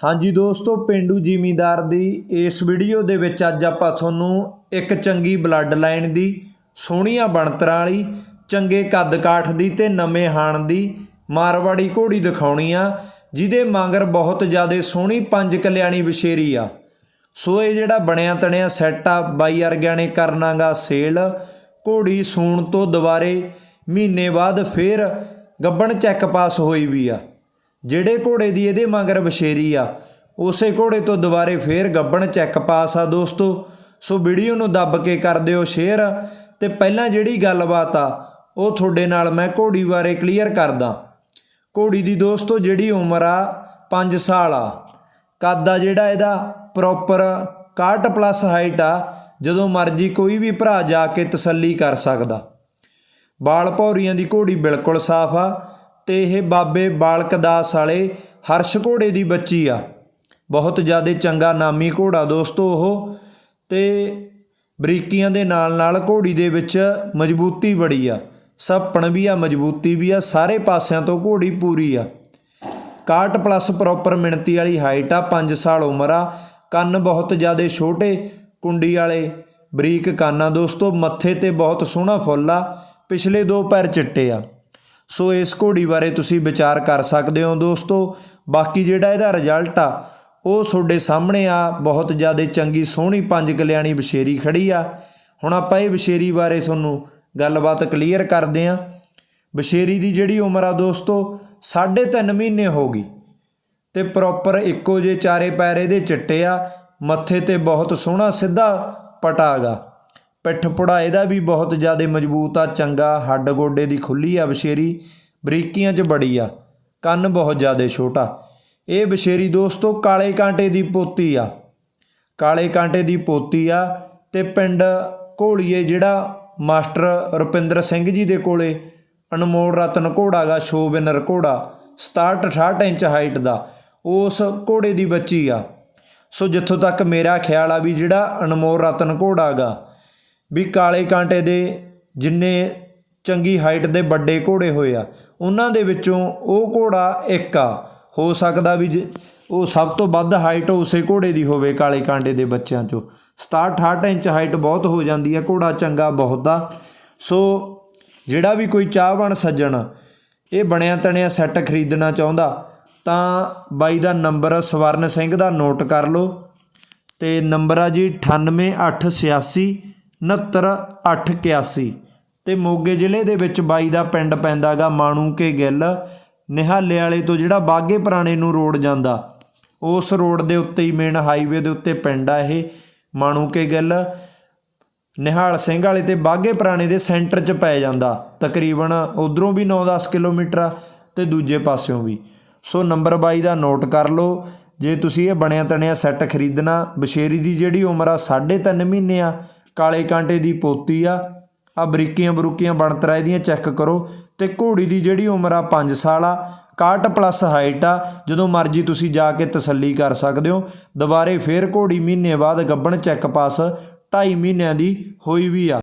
ਹਾਂਜੀ ਦੋਸਤੋ, ਪਿੰਡੂ ਜ਼ਿਮੀਂਦਾਰ ਦੀ ਇਸ ਵੀਡੀਓ ਦੇ ਵਿੱਚ ਅੱਜ ਆਪਾਂ ਤੁਹਾਨੂੰ ਇੱਕ ਚੰਗੀ ਬਲੱਡ ਲਾਈਨ ਦੀ, ਸੋਹਣੀਆਂ ਬਣਤਰਾਂ ਵਾਲੀ, ਚੰਗੇ ਕੱਦ ਕਾਠ ਦੀ ਤੇ ਨਵੇਂ ਹਾਣ ਦੀ ਮਾਰਵਾੜੀ ਘੋੜੀ ਦਿਖਾਉਣੀ ਆ, ਜਿਹਦੇ ਮੰਗਰ ਬਹੁਤ ਜ਼ਿਆਦਾ ਸੋਹਣੀ ਪੰਜ ਕਲਿਆਣੀ ਵਿਸ਼ੇਰੀ ਆ। ਸੋ ਇਹ ਜਿਹੜਾ ਬਣਿਆ ਤਣਿਆ ਸੈੱਟ ਆ, ਬਾਈ ਵਰਗਿਆਂ ਨੇ ਕਰਨਾਗਾ ਸੇਲ, ਘੋੜੀ ਸੂਣ ਤੋਂ ਦੁਬਾਰੇ ਮਹੀਨੇ ਬਾਅਦ ਫੇਰ ਗੱਬਣ ਚੈੱਕ ਪਾਸ ਹੋਈ ਵੀ ਆ। ਜਿਹੜੇ ਘੋੜੇ ਦੀ ਇਹਦੇ ਮਗਰ ਬਸ਼ੇਰੀ ਆ, ਉਸੇ ਘੋੜੇ ਤੋਂ ਦੁਬਾਰੇ ਫੇਰ ਗੱਬਣ ਚੈੱਕ ਪਾਸ ਆ ਦੋਸਤੋ। ਸੋ ਵੀਡੀਓ ਨੂੰ ਦੱਬ ਕੇ ਕਰ ਦਿਓ ਸ਼ੇਅਰ ਤੇ ਪਹਿਲਾਂ ਜਿਹੜੀ ਗੱਲਬਾਤ ਆ, ਉਹ ਤੁਹਾਡੇ ਨਾਲ ਮੈਂ ਘੋੜੀ ਬਾਰੇ ਕਲੀਅਰ ਕਰਦਾ। ਘੋੜੀ ਦੀ ਦੋਸਤੋ ਜਿਹੜੀ ਉਮਰ ਆ 5 ਸਾਲ ਆ। ਕੱਦ ਆ ਜਿਹੜਾ ਇਹਦਾ ਪ੍ਰੋਪਰ 61 ਪਲੱਸ ਹਾਈਟ ਆ, ਜਦੋਂ ਮਰਜ਼ੀ ਕੋਈ ਵੀ ਭਰਾ ਜਾ ਕੇ ਤਸੱਲੀ ਕਰ ਸਕਦਾ। ਬਾਲ ਭੌਰੀਆਂ ਦੀ ਘੋੜੀ ਬਿਲਕੁਲ ਸਾਫ਼ ਆ ਤੇ ਇਹ ਬਾਬੇ ਬਾਲਕ ਦਾਸ ਵਾਲੇ ਹਰਸ਼ ਘੋੜੇ ਦੀ ਬੱਚੀ ਆ। ਬਹੁਤ ਜ਼ਿਆਦਾ ਚੰਗਾ ਨਾਮੀ ਘੋੜਾ ਦੋਸਤੋ ਉਹ ਤੇ ਬਰੀਕੀਆਂ ਦੇ ਨਾਲ ਨਾਲ ਘੋੜੀ ਦੇ ਵਿੱਚ ਮਜ਼ਬੂਤੀ ਬੜੀ ਆ। ਸੱਪਣ ਵੀ ਆ, ਮਜ਼ਬੂਤੀ ਵੀ ਆ, ਸਾਰੇ ਪਾਸਿਆਂ ਤੋਂ ਘੋੜੀ ਪੂਰੀ ਆ। 61 ਪਲੱਸ ਪ੍ਰੋਪਰ ਮਿਣਤੀ ਵਾਲੀ ਹਾਈਟ ਆ 5 ਸਾਲ ਉਮਰ ਆ। ਕੰਨ ਬਹੁਤ ਜ਼ਿਆਦਾ ਛੋਟੇ, ਕੁੰਡੀ ਵਾਲੇ ਬਰੀਕ ਕੰਨ ਆ ਦੋਸਤੋ, ਮੱਥੇ ਤੇ ਬਹੁਤ ਸੋਹਣਾ ਫੁੱਲ ਆ। ਪਿਛਲੇ ਦੋ ਪੈਰ ਚਿੱਟੇ ਆ। ਸੋ ਇਸ ਘੋੜੀ ਬਾਰੇ ਤੁਸੀਂ ਵਿਚਾਰ ਕਰ ਸਕਦੇ ਹੋ ਦੋਸਤੋ। ਬਾਕੀ ਜਿਹੜਾ ਇਹਦਾ ਰਿਜ਼ਲਟ ਆ, ਉਹ ਤੁਹਾਡੇ ਸਾਹਮਣੇ ਆ। ਬਹੁਤ ਜ਼ਿਆਦਾ ਚੰਗੀ ਸੋਹਣੀ ਪੰਜ ਕਲਿਆਣੀ ਬਸ਼ੇਰੀ ਖੜੀ ਆ। ਹੁਣ ਆਪਾਂ ਇਹ ਬਸ਼ੇਰੀ ਬਾਰੇ ਤੁਹਾਨੂੰ ਗੱਲਬਾਤ ਕਲੀਅਰ ਕਰਦੇ ਆ। ਬਸ਼ੇਰੀ ਦੀ ਜਿਹੜੀ ਉਮਰ ਆ ਦੋਸਤੋ 3.5 ਮਹੀਨੇ ਹੋ ਗਈ। ਤੇ ਪ੍ਰੋਪਰ ਇੱਕੋ ਜੇ ਚਾਰੇ ਪੈਰੇ ਦੇ ਚਿੱਟੇ ਆ। ਮੱਥੇ ਤੇ ਬਹੁਤ ਸੋਹਣਾ ਸਿੱਧਾ ਪਟਾਗਾ। ਪਿੱਠ ਪੁੜਾ ਇਹਦਾ ਵੀ ਬਹੁਤ ਜ਼ਿਆਦਾ ਮਜ਼ਬੂਤ ਆ, ਚੰਗਾ, ਹੱਡ ਗੋਡੇ ਦੀ ਖੁੱਲੀ ਆ ਬਸ਼ੇਰੀ, ਬਰੀਕੀਆਂ 'ਚ ਬੜੀ ਆ, ਕੰਨ ਬਹੁਤ ਜ਼ਿਆਦਾ ਛੋਟਾ। ਇਹ ਬਸ਼ੇਰੀ ਦੋਸਤੋ ਕਾਲੇ ਕਾਂਟੇ ਦੀ ਪੋਤੀ ਆ। ਕਾਲੇ ਕਾਂਟੇ ਦੀ ਪੋਤੀ ਆ ਤੇ ਪਿੰਡ ਘੋਲੀਏ ਜਿਹੜਾ ਮਾਸਟਰ ਰੁਪਿੰਦਰ ਸਿੰਘ ਜੀ ਦੇ ਕੋਲੇ ਅਨਮੋਲ ਰਤਨ ਘੋੜਾ ਗਾ ਸ਼ੋ ਵਿਨਰ ਘੋੜਾ 67 68 ਇੰਚ ਹਾਈਟ ਦਾ, ਉਸ ਘੋੜੇ ਦੀ ਬੱਚੀ ਆ। ਸੋ ਜਿੱਥੋਂ ਤੱਕ ਮੇਰਾ ਖਿਆਲ ਆ ਵੀ ਜਿਹੜਾ ਅਨਮੋਲ ਰਤਨ ਘੋੜਾ ਗਾ ਵੀ ਕਾਲੇ ਕਾਂਟੇ ਦੇ ਜਿੰਨੇ ਚੰਗੀ ਹਾਈਟ ਦੇ ਵੱਡੇ ਘੋੜੇ ਹੋਏ ਆ, ਉਹਨਾਂ ਦੇ ਵਿੱਚੋਂ ਉਹ ਘੋੜਾ ਇੱਕ ਆ। ਹੋ ਸਕਦਾ ਵੀ ਜੇ ਉਹ ਸਭ ਤੋਂ ਵੱਧ ਹਾਈਟ ਉਸੇ ਘੋੜੇ ਦੀ ਹੋਵੇ ਕਾਲੇ ਕਾਂਟੇ ਦੇ ਬੱਚਿਆਂ ਚੋਂ। 67 68 ਇੰਚ ਹਾਈਟ ਬਹੁਤ ਹੋ ਜਾਂਦੀ ਆ, ਘੋੜਾ ਚੰਗਾ ਬਹੁਤ ਆ। ਸੋ ਜਿਹੜਾ ਵੀ ਕੋਈ ਚਾਹਵਾਨ ਸੱਜਣ ਇਹ ਬਣਿਆ ਤਣਿਆ ਸੈੱਟ ਖਰੀਦਣਾ ਚਾਹੁੰਦਾ, ਤਾਂ ਬਾਈ ਦਾ ਨੰਬਰ ਸਵਰਨ ਸਿੰਘ ਦਾ ਨੋਟ ਕਰ ਲਓ ਤੇ ਨੰਬਰ ਆ ਜੀ 9886 69881 ਤੇ ਮੋਗੇ ਜ਼ਿਲ੍ਹੇ ਦੇ ਵਿੱਚ ਬਾਈ ਦਾ ਪਿੰਡ ਪੈਂਦਾਗਾ ਮਾਣੂ ਕੇ ਗਿੱਲ, ਨਿਹਾਲੇ ਵਾਲੇ ਤੋਂ ਜਿਹੜਾ ਬਾਗੇ ਪੁਰਾਣੇ ਨੂੰ ਰੋਡ ਜਾਂਦਾ, ਉਸ ਰੋਡ ਦੇ ਉੱਤੇ ਹੀ ਮੇਨ ਹਾਈਵੇ ਦੇ ਉੱਤੇ ਪਿੰਡ ਆ ਇਹ ਮਾਣੂ ਕੇ ਗਿੱਲ। ਨਿਹਾਲ ਸਿੰਘ ਵਾਲੇ ਤੇ ਬਾਗੇ ਪੁਰਾਣੇ ਦੇ ਸੈਂਟਰ 'ਚ ਪੈ ਜਾਂਦਾ, ਤਕਰੀਬਨ ਉਧਰੋਂ ਵੀ 9-10 ਕਿਲੋਮੀਟਰ ਆ ਤੇ ਦੂਜੇ ਪਾਸਿਓਂ ਵੀ। ਸੋ ਨੰਬਰ 22 ਦਾ ਨੋਟ ਕਰ ਲਓ, ਜੇ ਤੁਸੀਂ ਇਹ ਬਣਿਆ ਤਣਿਆ ਸੈੱਟ ਖਰੀਦਣਾ, ਬਸ਼ੇਰੀ ਦੀ ਜਿਹੜੀ ਉਮਰ ਆ 3.5 ਮਹੀਨੇ ਆ ਕਾਲੇ ਕਾਂਟੇ ਦੀ ਪੋਤੀ ਆ ਆ ਬਰੀਕੀਆਂ ਬਰੂਕੀਆਂ ਬਣਤਰਾ ਇਹਦੀਆਂ ਚੈੱਕ ਕਰੋ। ਤੇ ਘੋੜੀ ਦੀ ਜਿਹੜੀ ਉਮਰ ਆ 5 ਸਾਲ ਆ 61 ਪਲੱਸ ਹਾਈਟ ਆ, ਜਦੋਂ ਮਰਜ਼ੀ ਤੁਸੀਂ ਜਾ ਕੇ ਤਸੱਲੀ ਕਰ ਸਕਦੇ ਹੋ। ਦੁਬਾਰੇ ਫੇਰ ਘੋੜੀ ਮਹੀਨੇ ਬਾਅਦ ਗੱਬਣ ਚੈੱਕ ਪਾਸ 2.5 ਮਹੀਨਿਆਂ ਦੀ ਹੋਈ ਵੀ ਆ।